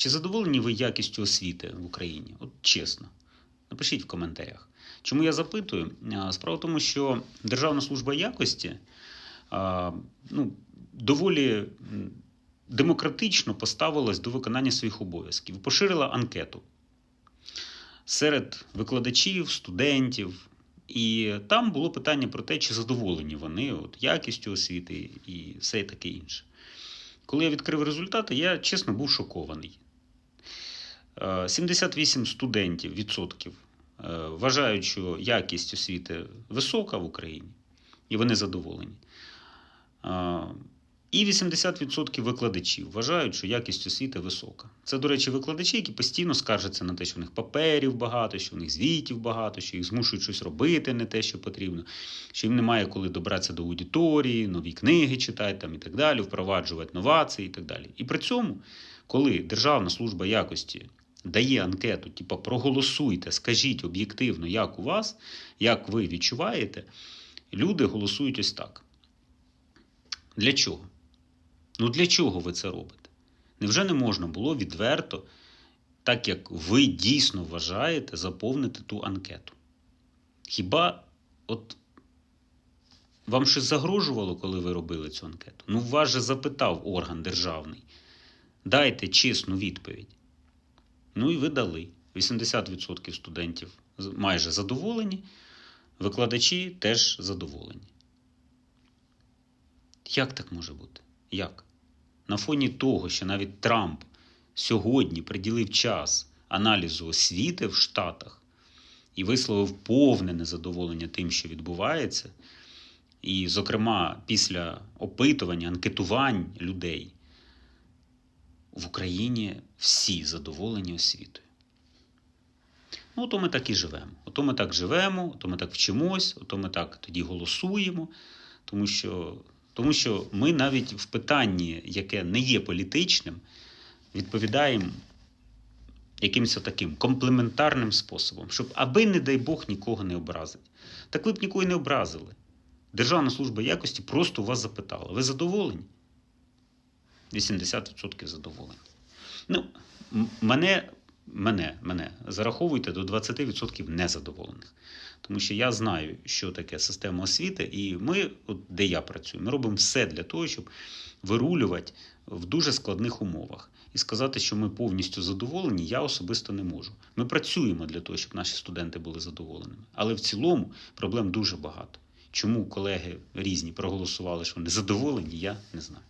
Чи задоволені ви якістю освіти в Україні? От чесно. Напишіть в коментарях. Чому я запитую? Справа в тому, що Державна служба якості ну, доволі демократично поставилась до виконання своїх обов'язків. Поширила анкету серед викладачів, студентів. І там було питання про те, чи задоволені вони от, якістю освіти і все таке інше. Коли я відкрив результати, я чесно був шокований. Е, 78 студентів відсотків е, вважають, що якість освіти висока в Україні, і вони задоволені. Е, І 80% викладачів вважають, що якість освіти висока. Це, до речі, викладачі, які постійно скаржаться на те, що в них паперів багато, що в них звітів багато, що їх змушують щось робити, не те, що потрібно, що їм немає коли добратися до аудиторії, нові книги читати там, і так далі, впроваджувати новації і так далі. І при цьому, коли Державна служба якості дає анкету, типу, проголосуйте, скажіть об'єктивно, як у вас, як ви відчуваєте, люди голосують ось так. Для чого? Ну для чого ви це робите? Невже не можна було відверто, так як ви дійсно вважаєте, заповнити ту анкету? Хіба от вам щось загрожувало, коли ви робили цю анкету? Ну, вас же запитав орган державний. Дайте чесну відповідь. Ну і ви дали. 80% студентів майже задоволені, викладачі теж задоволені. Як так може бути? Як? На фоні того, що навіть Трамп сьогодні приділив час аналізу освіти в Штатах і висловив повне незадоволення тим, що відбувається, і, зокрема, після опитування, анкетувань людей в Україні всі задоволені освітою. Ну, то ми так і живемо. Ото ми так живемо, ото ми так вчимось, ото ми так тоді голосуємо, тому що, тому що ми навіть в питанні, яке не є політичним, відповідаємо якимось таким комплементарним способом, щоб аби, не дай Бог, нікого не образить. Так ви б нікого не образили. Державна служба якості просто вас запитала: ви задоволені? 80% задоволені. Ну, мене, мене, мене зараховуйте до 20% незадоволених. Тому що я знаю, що таке система освіти, і ми, от де я працюю, ми робимо все для того, щоб вирулювати в дуже складних умовах. І сказати, що ми повністю задоволені, я особисто не можу. Ми працюємо для того, щоб наші студенти були задоволеними. Але в цілому проблем дуже багато. Чому колеги різні проголосували, що вони задоволені, я не знаю.